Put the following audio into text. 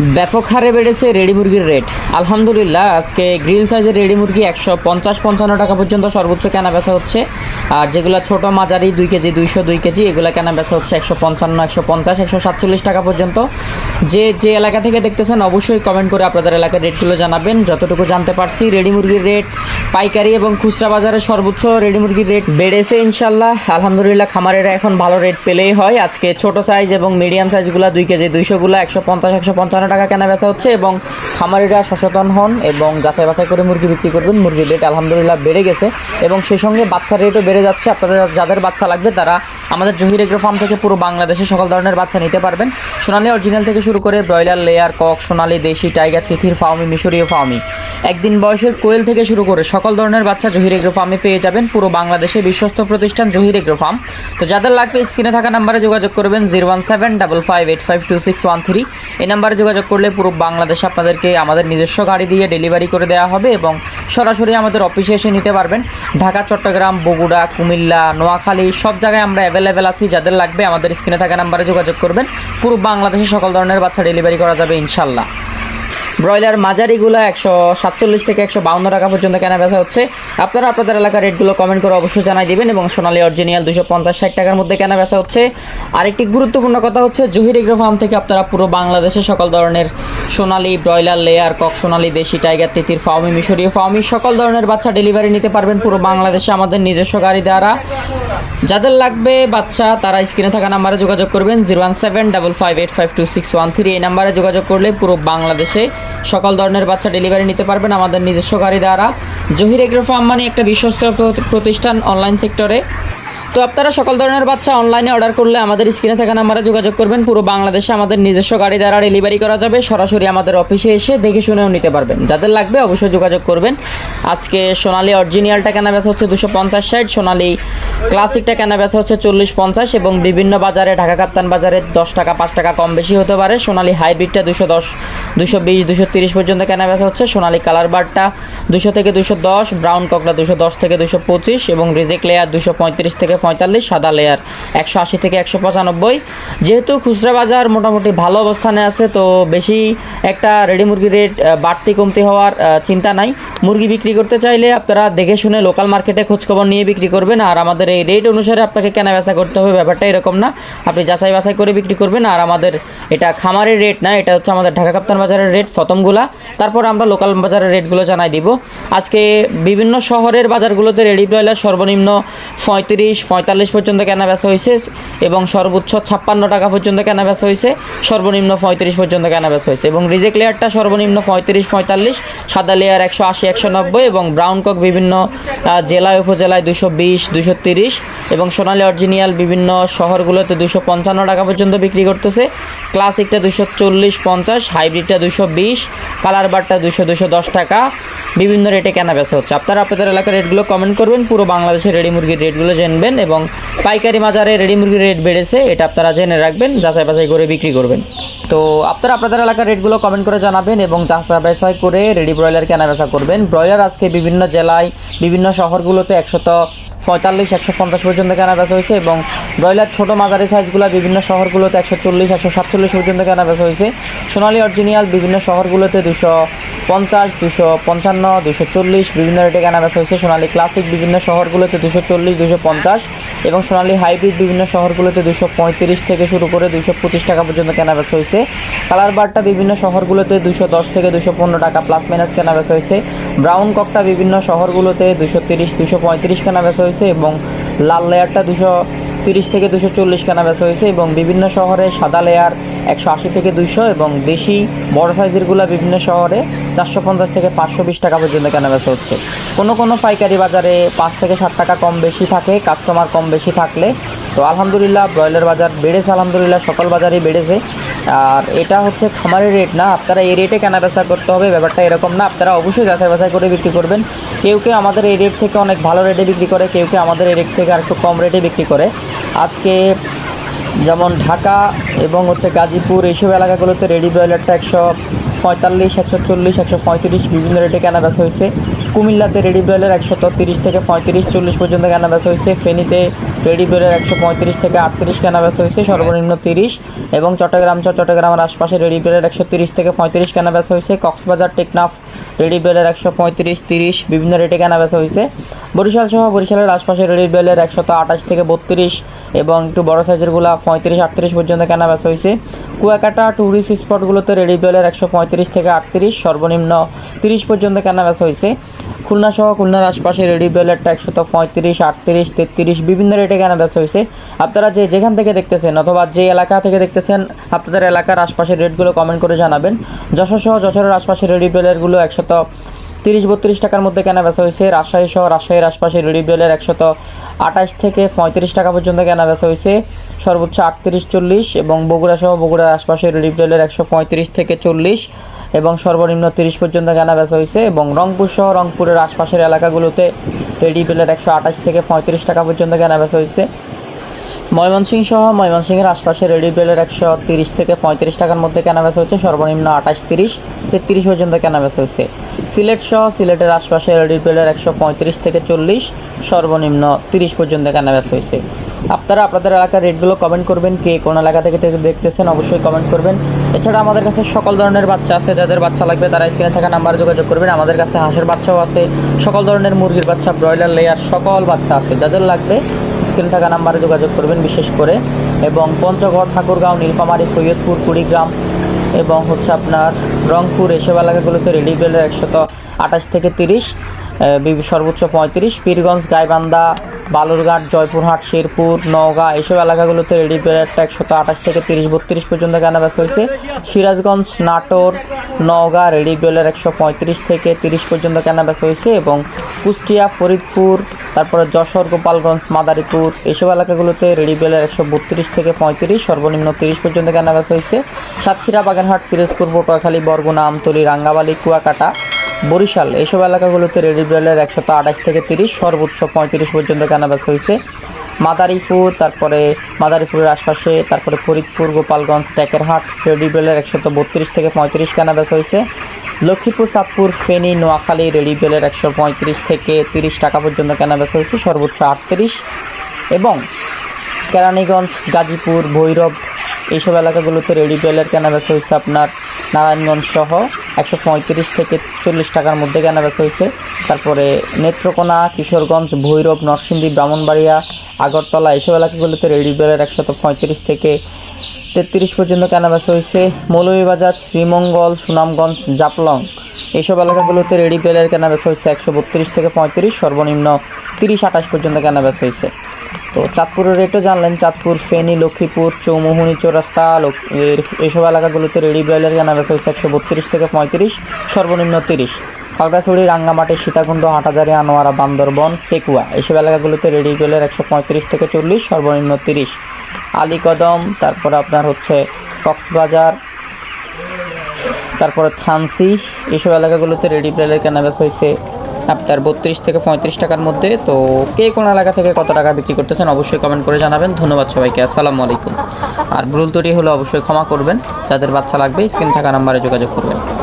ব্যাপক হারে বেড়েছে রেডি মুরগির রেট। আলহামদুলিল্লাহ, আজকে গ্রিল সাইজের রেডি মুরগি একশো পঞ্চাশ পঞ্চান্ন টাকা পর্যন্ত সর্বোচ্চ কেনা বেচা হচ্ছে। আর যেগুলো ছোটো মাঝারি, দুই কেজি দুইশো, দুই কেজি, এগুলো কেনা বেচা হচ্ছে একশো পঞ্চান্ন, একশো পঞ্চাশ, একশো সাতচল্লিশ টাকা পর্যন্ত। যে যে এলাকা থেকে দেখতেছেন, অবশ্যই কমেন্ট করে আপনাদের এলাকার রেটগুলো জানাবেন। যতটুকু জানতে পারছি, রেডি মুরগির রেট, পাইকারি এবং খুচরা বাজারে সর্বোচ্চ রেডি মুরগির রেট বেড়েছে ইনশাল্লাহ আলহামদুলিল্লাহ, খামারেরা এখন ভালো রেট পেলেই হয়। আজকে ছোট সাইজ এবং মিডিয়াম সাইজগুলো দুই কেজি দুইশোগুলো একশো পঞ্চাশ, একশো পঞ্চান্ন টাকা কেনা বেচা হচ্ছে এবং খামারিরা সচেতন হন এবং যাচাই বাছাই করে মুরগি বিক্রি করবেন। মুরগির রেট আলহামদুলিল্লাহ বেড়ে গেছে এবং সেই সঙ্গে বাচ্চার রেটও বেড়ে যাচ্ছে। আপনাদের যাদের বাচ্চা লাগবে তারা আমাদের জহির এগ্রো ফার্ম থেকে পুরো বাংলাদেশে সকল ধরনের বাচ্চা নিতে পারবেন। সোনালি অরিজিনাল থেকে শুরু করে ব্রয়লার লেয়ার কক, সোনালি, দেশি টাইগার তিথির ফার্মি মিশরীয় ফার্মি একদিন বয়সের কোয়েল থেকে শুরু করে সকল ধরনের বাচ্চা জহির এগ্রো ফার্মে পেয়ে যাবেন পুরো বাংলাদেশে বিশ্বস্ত প্রতিষ্ঠান জহির এগ্রো ফার্ম। তো যাদের লাগবে স্ক্রিনে থাকা নাম্বারে যোগাযোগ করবেন zero one seven double five eight five two six one three. এই নাম্বারে যোগাযোগ করলে পুরো বাংলাদেশে আপনাদেরকে আমাদের নিজস্ব গাড়ি দিয়ে ডেলিভারি করে দেওয়া হবে এবং সরাসরি আমাদের অফিসে এসে নিতে পারবেন। ঢাকা, চট্টগ্রাম, বগুড়া, কুমিল্লা, নোয়াখালী, সব জায়গায় আমরা অ্যাভেলেবেল আছি। যাদের লাগবে আমাদের স্ক্রিনে থাকা নাম্বারে যোগাযোগ করবেন। পুরো বাংলাদেশে সকল ধরনের বাচ্চা ডেলিভারি করা যাবে ইনশাল্লাহ ব্রয়লার মাঝারিগুলো একশো সাতচল্লিশ থেকে একশো বাউন্ন টাকা পর্যন্ত কেনা বেচা হচ্ছে। আপনারা আপনাদের এলাকার রেটগুলো কমেন্ট করে অবশ্যই জানাই দিবেন এবং সোনালী অরিজিনাল দুশো পঞ্চাশ ষাট টাকার মধ্যে কেনা বেচা হচ্ছে। আরেকটি গুরুত্বপূর্ণ কথা হচ্ছে, জহির এগ্রো ফার্ম থেকে আপনারা পুরো বাংলাদেশে সকল ধরনের Sonali broiler, layer, cock Sonali, দেশি টাইগার, তিতির ফাউমি মিশরীয় ফাউমি সকল ধরনের বাচ্চা ডেলিভারি নিতে পারবেন পুরো বাংলাদেশে। আমাদের নিজস্ব গাড়ি দ্বারা যাদের লাগবে বাচ্চা, তারা স্ক্রিনে থাকা নাম্বারে যোগাযোগ করবেন zero one seven double five eight five two six one three এই নাম্বারে যোগাযোগ করলে পুরো বাংলাদেশে সকল ধরনের বাচ্চা ডেলিভারি নিতে পারবেন আমাদের নিজস্ব গাড়ি দ্বারা। জহির এগ্রো ফার্ম মানে একটা বিশ্বস্ত প্রতিষ্ঠান অনলাইন সেক্টরে তো আপনারা সকল ধরনের বাচ্চা অনলাইনে অর্ডার করলে আমাদের স্ক্রিনে থাকা নাম্বারে যোগাযোগ করবেন। পুরো বাংলাদেশে আমাদের নিজস্ব গাড়ি দ্বারা ডেলিভারি করা যাবে। সরাসরি আমাদের অফিসে এসে দেখে শুনেও নিতে পারবেন। যাদের লাগবে অবশ্যই যোগাযোগ করবেন। আজকে সোনালি অরিজিনালটা কেনা বেচা হচ্ছে দুশো পঞ্চাশ ষাট, সোনালি ক্লাসিকটা কেনা বেচা হচ্ছে চল্লিশ পঞ্চাশ এবং বিভিন্ন বাজারে, ঢাকা কাপ্তান বাজারে দশ টাকা, পাঁচ টাকা কম বেশি হতে পারে। সোনালি হাইব্রিডটা দুশো দশ, দুশো বিশ, দুশো তিরিশ পর্যন্ত কেনা বেচা হচ্ছে। সোনালি কালার বারটা দুশো থেকে দুশো দশ ব্রাউন ককটা দুশো দশ থেকে দুশো পঁচিশ এবং রিজেক লেয়ার দুশো পঁয়ত্রিশ থেকে পঁয়তাল্লিশ, সাদা লেয়ার একশো আশি থেকে একশো পঁচানব্বই। যেহেতু খুচরা বাজার মোটামুটি ভালো অবস্থানে আছে, তো বেশি একটা রেডি মুরগির রেট বাড়তি কমতি হওয়ার চিন্তা নাই। মুরগি বিক্রি করতে চাইলে আপনারা দেখে শুনে লোকাল মার্কেটে খোঁজখবর নিয়ে বিক্রি করবেন, আর আমাদের এই রেট অনুসারে আপনাকে কেনা বেচা করতে হবে, ব্যাপারটা এরকম না। আপনি যাচাই বাছাই করে বিক্রি করবেন, আর আমাদের এটা খামারের রেট না, এটা হচ্ছে আমাদের ঢাকা কাপ্তান বাজারের রেট ফতমগুলা। তারপর আমরা লোকাল বাজারের রেটগুলো জানাই দিব। আজকে বিভিন্ন শহরের বাজারগুলোতে রেডি ব্রয়লার সর্বনিম্ন পঁয়ত্রিশ পঁয়তাল্লিশ পর্যন্ত কেনা বেচা হয়েছে এবং সর্বোচ্চ ছাপ্পান্ন টাকা পর্যন্ত কেনা বেচা হয়েছে, সর্বনিম্ন পঁয়ত্রিশ পর্যন্ত কেনা বেচা হয়েছে। এবং রিজেক লেয়ারটা সর্বনিম্ন পঁয়ত্রিশ, পঁয়তাল্লিশ, সাদা লেয়ার একশো আশি, একশো নব্বই এবং ব্রাউন কক বিভিন্ন জেলায়, উপজেলায় দুশো বিশ, দুশো তিরিশ এবং সোনালি অরিজিনিয়াল বিভিন্ন শহরগুলোতে দুশো পঞ্চান্ন টাকা পর্যন্ত বিক্রি করতেছে। ক্লাসিকটা দুশো চল্লিশ পঞ্চাশ, হাইব্রিডটা দুশো বিশ, কালার বারটা দুশো দুশো দশ টাকা। বিভিন্ন রেটে কেনা বেচা হচ্ছে। আপনারা আপনাদের এলাকার রেটগুলো কমেন্ট করবেন, পুরো বাংলাদেশের রেডি মুরগির রেটগুলো জানবেন এবং পাইকারি বাজারে রেডি মুরগির রেট বেড়েছে, এটা আপনারা জেনে রাখবেন, যাচাই বাছাই করে বিক্রি করবেন। তো আপনারা আপনাদের এলাকার রেটগুলো কমেন্ট করে জানাবেন এবং যাচাই বাছাই করে রেডি ব্রয়লার কেনা বেচা করবেন। ব্রয়লার আজকে বিভিন্ন জেলায়, বিভিন্ন শহরগুলোতে একশত পঁয়তাল্লিশ একশো পঞ্চাশ পর্যন্ত কেনা বেচা হয়েছে এবং ব্রয়লার ছোটো মাঝারি সাইজগুলো বিভিন্ন শহরগুলোতে একশো চল্লিশ, একশো সাতচল্লিশ পর্যন্ত কেনা বেচা হয়েছে। সোনালী অরিজিনাল বিভিন্ন শহরগুলোতে দুশো পঞ্চাশ, দুশো পঞ্চান্ন, দুশো চল্লিশ বিভিন্ন রেটে কেনা বেচা হয়েছে। সোনালী ক্লাসিক বিভিন্ন শহরগুলোতে দুশো চল্লিশ, দুশো পঞ্চাশ এবং সোনালী হাইব্রিড বিভিন্ন শহরগুলোতে দুশো পঁয়ত্রিশ থেকে শুরু করে দুশো পঁচিশ টাকা পর্যন্ত কেনা বেচা হয়েছে। কালার বারটা বিভিন্ন শহরগুলোতে দুশো দশ থেকে দুশো পনেরো টাকা প্লাস মাইনাস কেনা বেচা হয়েছে। ব্রাউন ককটা বিভিন্ন শহরগুলোতে দুশো তিরিশ, দুশো পঁয়ত্রিশ কেনা বেচা হয়েছে এবং লাল লেয়ারটা দুশো তিরিশ থেকে দুশো চল্লিশ কেনা বেচা হয়েছে এবং বিভিন্ন শহরে সাদা লেয়ার একশো আশি থেকে দুইশো এবং দেশি বড় সাইজেরগুলো বিভিন্ন শহরে চারশো পঞ্চাশ থেকে পাঁচশো বিশ টাকা পর্যন্ত কেনা বেচা হচ্ছে। কোনো কোনো পাইকারি বাজারে পাঁচ থেকে ষাট টাকা কম বেশি থাকে কাস্টমার কম বেশি থাকলে। তো আলহামদুলিল্লাহ, ব্রয়লার বাজার বেড়েছে, আলহামদুলিল্লাহ, সকল বাজারই বেড়েছে। আর এটা হচ্ছে খামারের রেট না, আপনারা এই রেটে কেনা বেচা করতে হবে, ব্যাপারটা এরকম না, আপনারা অবশ্যই যাচাই বাছাই করে বিক্রি করবেন। কেউ কেউ আমাদের এই রেট থেকে অনেক ভালো রেটে বিক্রি করে, কেউ কেউ আমাদের এই রেট থেকে আর একটু কম রেটে বিক্রি করে। আজকে যেমন ঢাকা এবং হচ্ছে গাজীপুর, এইসব এলাকাগুলোতে রেডি ব্রয়লারটা একশো পঁয়তাল্লিশ, একশো চল্লিশ, একশো পঁয়ত্রিশ বিভিন্ন রেটে কেনা বেচা হয়েছে। কুমিল্লাতে রেডি ব্রয়লার একশো তিরিশ থেকে পঁয়ত্রিশ, চল্লিশ পর্যন্ত কেনা বেচা হয়েছে। ফেনীতে রেডি ব্রয়লার একশো পঁয়ত্রিশ থেকে আটত্রিশ কেনা বেচা হয়েছে, সর্বনিম্ন তিরিশ। এবং চট্টগ্রাম চট্টগ্রামের আশপাশে রেডি ব্রয়লার একশো তিরিশ থেকে পঁয়ত্রিশ কেনা বেচা হয়েছে। কক্সবাজার, টেকনাফ রেডি ব্রয়লার একশো পঁয়ত্রিশ, তিরিশ বিভিন্ন রেটে কেনা বেচা হয়েছে। বরিশাল সহ বরিশালের আশপাশে রেডি ব্রয়লার একশত আঠাশ থেকে বত্রিশ এবং একটু বড় সাইজেরগুলো পঁয়ত্রিশ, আটত্রিশ পর্যন্ত কেনা বেচা হয়েছে। কুয়াকাটা ট্যুরিস্ট স্পটগুলোতে রেডি ব্রয়লার একশো পঁয়ত্রিশ থেকে আটত্রিশ, সর্বনিম্ন তিরিশ পর্যন্ত কেনা বেচা হয়েছে। খুলনা সহ খুলনার আশপাশে রেডি ব্রয়লারটা একশত পঁয়ত্রিশ, আটত্রিশ, তেত্রিশ, বিভিন্ন রেটে কেনা বেচা হয়েছে। আপনারা যে যেখান থেকে দেখতেছেন অথবা যে এলাকা থেকে দেখতেছেন, আপনাদের এলাকার আশপাশের রেটগুলো কমেন্ট করে জানাবেন। যশোর সহ যশোরের আশপাশের রেডি ব্রয়লারগুলো একশত তিরিশ বত্রিশ টাকার মধ্যে কেনা বেচা হয়েছে। রাজশাহী সহ রাজশাহীর আশপাশে রেডি ব্রয়লার একশত আঠাশ থেকে পঁয়ত্রিশ টাকা পর্যন্ত কেনা বেচা হয়েছে। সর্বোচ্চ আটত্রিশ, চল্লিশ এবং বগুড়া সহ বগুড়ার আশপাশে রেডি ব্রয়লার একশো পঁয়ত্রিশ থেকে চল্লিশ এবং সর্বনিম্ন তিরিশ পর্যন্ত কেনা বেচা হয়েছে এবং রংপুর সহ রংপুরের আশপাশের এলাকাগুলোতে রেডি ব্রয়লার একশো আঠাশ থেকে পঁয়ত্রিশ টাকা পর্যন্ত কেনা বেচা হয়েছে। ময়মনসিংহ সহ ময়মনসিংহের আশপাশে রেডি বেলের একশো তিরিশ থেকে পঁয়ত্রিশ টাকার মধ্যে কেনাবেচা হচ্ছে। সর্বনিম্ন আঠাশ, তিরিশ, তেত্রিশ পর্যন্ত কেনাবেচা হচ্ছে। সিলেট সহ সিলেটের আশপাশে রেডি বেলের একশো পঁয়ত্রিশ থেকে চল্লিশ, সর্বনিম্ন তিরিশ পর্যন্ত কেনাবেচা হয়েছে আপনারা আপনাদের এলাকার রেটগুলো কমেন্ট করবেন, কে কোন এলাকা থেকে দেখতেছেন অবশ্যই কমেন্ট করবেন। এছাড়া আমাদের কাছে সকল ধরনের বাচ্চা আছে, যাদের বাচ্চা লাগবে তারা স্ক্রিনে থাকা নাম্বারে যোগাযোগ করবেন। আমাদের কাছে হাঁসের বাচ্চাও আছে, সকল ধরনের মুরগির বাচ্চা, ব্রয়লার, লেয়ার, সকল বাচ্চা আছে। যাদের লাগবে স্ক্রিনে থাকা নাম্বারে যোগাযোগ করবেন বিশেষ করে। এবং পঞ্চগড়, ঠাকুরগাঁও, নীলফামারী, সৈয়দপুর, কুড়িগ্রাম এবং হচ্ছে আপনার রংপুর এসব এলাকাগুলোতে রেডি বেলের একশত আঠাশ থেকে তিরিশ সর্বোচ্চ পঁয়ত্রিশ, পীরগঞ্জ, গাইবান্ধা বালুরঘাট, জয়পুরহাট, শেরপুর, নওগাঁ এইসব এলাকাগুলোতে রেডি বেলেরটা একশত আঠাশ থেকে তিরিশ, বত্রিশ পর্যন্ত কেনাবেচা হয়েছে। সিরাজগঞ্জ, নাটোর, নওগাঁ রেডি বেলের একশো পঁয়ত্রিশ থেকে তিরিশ পর্যন্ত কেনাবেচা হয়েছে এবং কুষ্টিয়া, ফরিদপুর, তারপরে যশোর, গোপালগঞ্জ, মাদারীপুর এইসব এলাকাগুলোতে রেডি বেলের একশো বত্রিশ থেকে পঁয়ত্রিশ, সর্বনিম্ন তিরিশ পর্যন্ত কেনাবেচা হয়েছে। সাতক্ষীরা বাগেরহাট ফিরোজপুর, পটুয়াখালী, বরগুনা, আমতলী রাঙ্গাবালি কুয়াকাটা বরিশাল। এইসব এলাকাগুলোতে রেডি বেলের একশত আঠাশ থেকে তিরিশ, সর্বোচ্চ পঁয়ত্রিশ পর্যন্ত কেনাবেচা হয়েছে। মাদারীপুর, তারপরে মাদারীপুরের আশপাশে, তারপরে ফরিদপুর, গোপালগঞ্জ টেকেরহাট রেডি বেলের একশত বত্রিশ থেকে পঁয়ত্রিশ কেনাবেচা হয়েছে। লক্ষ্মীপুর, চাঁদপুর, ফেনী, নোয়াখালী, রেডি বেলের একশো পঁয়ত্রিশ থেকে তিরিশ টাকা পর্যন্ত কেনাবেচা হয়েছে, সর্বোচ্চ আটত্রিশ। এবং কেরানীগঞ্জ, গাজীপুর, ভৈরব এইসব এলাকাগুলোতে রেডি বেলের কেনাবেচা হয়েছে আপনার নারায়ণগঞ্জ সহ একশো পঁয়ত্রিশ থেকে চল্লিশ টাকার মধ্যে কেনাবেচা হয়েছে। তারপরে নেত্রকোনা, কিশোরগঞ্জ, ভৈরব, নরসিংদী, ব্রাহ্মণবাড়িয়া, আগরতলা এইসব এলাকাগুলোতে রেডি বেলের একশত পঁয়ত্রিশ থেকে তেত্রিশ পর্যন্ত কেনাবেচা হয়েছে। মৌলভীবাজার, শ্রীমঙ্গল, সুনামগঞ্জ, জাপলং এইসব এলাকাগুলোতে রেডি বেলের কেনাবেচা হয়েছে একশো বত্রিশ থেকে পঁয়ত্রিশ, সর্বনিম্ন তিরিশ আঠাশ পর্যন্ত কেনাবেচা হয়েছে। তো চাঁদপুরের রেটও জানলেন, চাঁদপুর, ফেনী, লক্ষ্মীপুর, চৌমুহনী, চৌরাস্তা এইসব এলাকাগুলোতে রেডি ব্রয়লার কেনাবেচা হচ্ছে একশো বত্রিশ থেকে পঁয়ত্রিশ, সর্বনিম্ন তিরিশ। খাগড়াছড়ি, রাঙ্গামাটি, সীতাকুণ্ড হাটাজারি আনোয়ারা, বান্দরবন সেকুয়া এইসব এলাকাগুলোতে রেডি ব্রয়লার একশো পঁয়ত্রিশ থেকে চল্লিশ, সর্বনিম্ন তিরিশ। আলীকদম, তারপর আপনার হচ্ছে কক্সবাজার, তারপরে থানসি, এইসব এলাকাগুলোতে রেডি ব্রয়লার কেনাবেচা হয়েছে আপনার বত্রিশ থেকে পঁয়ত্রিশ টাকার মধ্যে। তো কে কোন এলাকা থেকে কত টাকা বিক্রি করতেছেন অবশ্যই কমেন্ট করে জানাবেন। ধন্যবাদ সবাইকে, আসসালামু আলাইকুম। আর ভুল ত্রুটি হলে অবশ্যই ক্ষমা করবেন। যাদের বাচ্চা লাগবে, স্ক্রিন থাকা নাম্বারে যোগাযোগ করবেন।